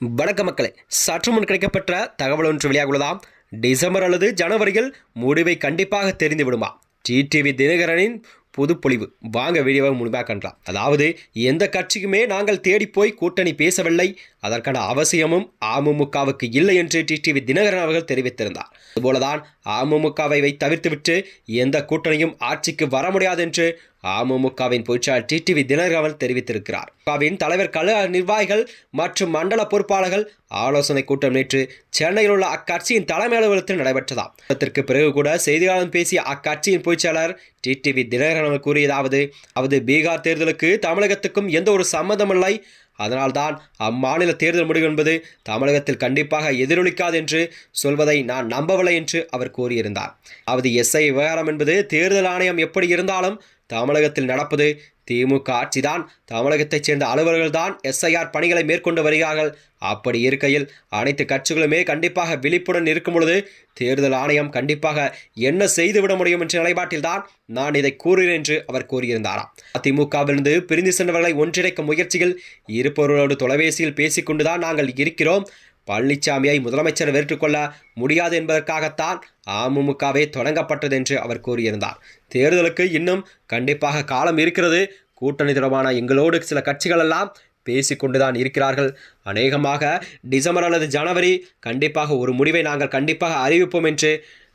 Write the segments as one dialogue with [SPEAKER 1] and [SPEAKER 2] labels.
[SPEAKER 1] வணக்க மக்களே. சற்று முன் கிடைக்கப்பட்ட தகவல் ஒன்று வெளியாகுள்ளதாம் டிசம்பர் அல்லது ஜனவரியில் முடிவை கண்டிப்பாக தெரிந்து விடுமா டிடிவி தினகரனின் புதுப்பொழிவு. வாங்க வீடியோவை முழுமையாக கண்டலாம். அதாவது எந்த கட்சிக்குமே நாங்கள் தேடி போய் கூட்டணி பேசவில்லை. அதற்கான அவசியமும் அமமுகவுக்கு இல்லை என்று டிடிவி தினகரன் அவர்கள் தெரிவித்திருந்தார். அதுபோலதான் அமமுகவை வை தவிர்த்துவிட்டு எந்த கூட்டணியும் ஆட்சிக்கு வர முடியாது என்று அமமுகவின் பொய்ச்சாளர் டிடிவி தினகரன் அவர்கள் தெரிவித்திருக்கிறார். அமமுகவின் தலைவர் கழக நிர்வாகிகள் மற்றும் மண்டல பொறுப்பாளர்கள் ஆலோசனை கூட்டம் நேற்று சென்னையில் உள்ள அக்கட்சியின் தலைமை அலுவலகத்தில் நடைபெற்றதாம். கூட்டத்திற்கு பிறகு கூட செய்தியாளர் பேசிய அக்கட்சியின் பொய்ச்சாளர் டிடிவி தினகரன் அவர்கள் கூறியதாவது அவது பீகார் தேர்தலுக்கு தமிழகத்துக்கும் எந்த ஒரு சம்மதமில்லை அதனால்தான் அம்மாநில தேர்தல் முடிவு என்பது தமிழகத்தில் கண்டிப்பாக எதிரொலிக்காது என்று சொல்வதை நான் நம்பவில்லை என்று அவர் கூறியிருந்தார். அவது எஸ்ஐ விவகாரம் என்பது தேர்தல் ஆணையம் எப்படி இருந்தாலும் தமிழகத்தில் நடப்பது திமுக ஆட்சிதான். தமிழகத்தைச் சேர்ந்த அலுவலர்கள்தான் எஸ்ஐஆர் பணிகளை மேற்கொண்டு வருகிறார்கள். அப்படி இருக்கையில் அனைத்து கட்சிகளுமே கண்டிப்பாக விழிப்புடன் இருக்கும் பொழுது தேர்தல் ஆணையம் கண்டிப்பாக என்ன செய்துவிட முடியும் என்ற நிலைப்பாட்டில்தான் நான் இதை கூறுகிறேன் என்று அவர் கூறியிருந்தாராம் அதிமுகவிலிருந்து பிரிந்து சென்றவர்களை ஒன்றிணைக்கும் முயற்சியில் இருப்பவர்களோடு தொலைபேசியில் பேசிக்கொண்டுதான் நாங்கள் இருக்கிறோம். பழனிசாமியை முதலமைச்சர் ஏற்றுக்கொள்ள முடியாது என்பதற்காகத்தான் அமமுகவே தொடங்கப்பட்டது என்று அவர் கூறியிருந்தார். தேர்தலுக்கு இன்னும் கண்டிப்பாக காலம் இருக்கிறது. கூட்டணி தொடர்பான எங்களோடு சில கட்சிகளெல்லாம் பேசிக்கொண்டுதான் இருக்கிறார்கள். அநேகமாக டிசம்பர் அல்லது ஜனவரி கண்டிப்பாக ஒரு முடிவை நாங்கள் கண்டிப்பாக அறிவிப்போம் என்று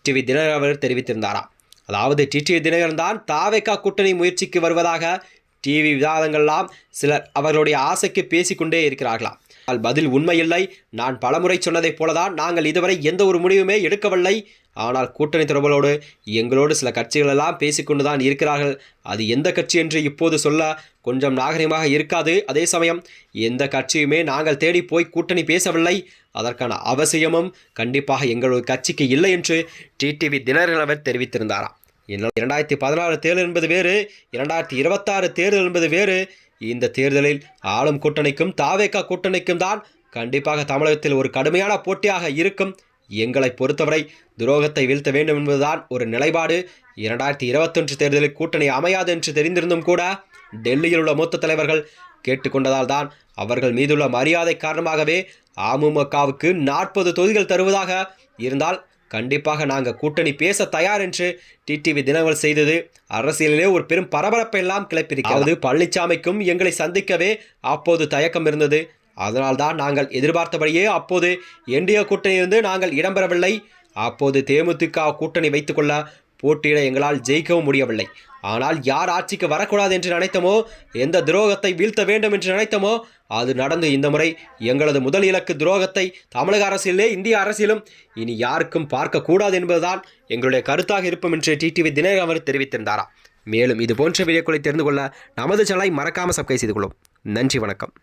[SPEAKER 1] டிவி தினகர் அவர் தெரிவித்திருந்தாராம். அதாவது டிடிவி தினகரன் தான் தாவேக்கா கூட்டணி முயற்சிக்கு வருவதாக டிவி விவாதங்கள்லாம் சிலர் அவர்களுடைய ஆசைக்கு பேசிக்கொண்டே இருக்கிறார்களாம். ஆனால் பதில் உண்மையில்லை. நான் பலமுறை சொன்னதைப் போலதான் நாங்கள் இதுவரை எந்த ஒரு முடிவுமே எடுக்கவில்லை. ஆனால் கூட்டணி தொடர்புகளோடு எங்களோடு சில கட்சிகள் எல்லாம் பேசிக்கொண்டு தான் இருக்கிறார்கள். அது எந்த கட்சி என்று இப்போது சொல்ல கொஞ்சம் நாகரிகமாக இருக்காது. அதே சமயம் எந்த கட்சியுமே நாங்கள் தேடி போய் கூட்டணி பேசவில்லை. அதற்கான அவசியமும் கண்டிப்பாக எங்களோட கட்சிக்கு இல்லை என்று டிடிவி தினகரன் தெரிவித்திருந்தாராம். இரண்டாயிரத்தி பதினாறு தேர்தல் என்பது வேறு இரண்டாயிரத்தி இருபத்தாறு தேர்தல் என்பது வேறு இந்த தேர்தலில் ஆளும் கூட்டணிக்கும் தாவேக்கா கூட்டணிக்கும் தான் கண்டிப்பாக தமிழகத்தில் ஒரு கடுமையான போட்டியாக இருக்கும். எங்களை பொறுத்தவரை துரோகத்தை வீழ்த்த வேண்டும் என்பதுதான் ஒரு நிலைப்பாடு. இரண்டாயிரத்தி இருபத்தொன்று தேர்தலில் கூட்டணி அமையாது என்று தெரிந்திருந்தும் கூட டெல்லியில் உள்ள மூத்த தலைவர்கள் கேட்டுக்கொண்டதால் தான் அவர்கள் மீதுள்ள மரியாதை காரணமாகவே அமமுகவுக்கு நாற்பது தொகுதிகள் தருவதாக இருந்தால் கண்டிப்பாக நாங்கள் கூட்டணி பேச தயார் என்று டிடிவி தினகரன் செய்தது. அரசியலிலே ஒரு பெரும் பரபரப்பை எல்லாம் கிளப்பியிருக்கிறது. பழனிசாமிக்கும் எங்களை சந்திக்கவே அப்போது தயக்கம் இருந்தது. அதனால்தான் நாங்கள் எதிர்பார்த்தபடியே அப்போது என்டிஏ கூட்டணியிலிருந்து நாங்கள் இடம்பெறவில்லை. அப்போது தேமுதிக கூட்டணி வைத்துக்கொள்ள போட்டியிட எங்களால் ஜெயிக்கவும் முடியவில்லை. ஆனால் யார் ஆட்சிக்கு வரக்கூடாது என்று நினைத்தமோ எந்த துரோகத்தை வீழ்த்த வேண்டும் என்று நினைத்தமோ அது நடந்து இந்த முறை எங்களது முதல் இலக்கு துரோகத்தை தமிழக அரசிலே இந்திய அரசிலும் இனி யாருக்கும் பார்க்கக்கூடாது என்பதுதான் எங்களுடைய கருத்தாக இருப்போம் என்று டிடிவி தினகர் அவர் தெரிவித்திருந்தாராம் மேலும் இது போன்ற வீடியோக்களை தெரிந்து கொள்ள நமது சேனலை மறக்காமல் சப்ஸ்கிரைப் செய்து கொள்ளும். நன்றி வணக்கம்.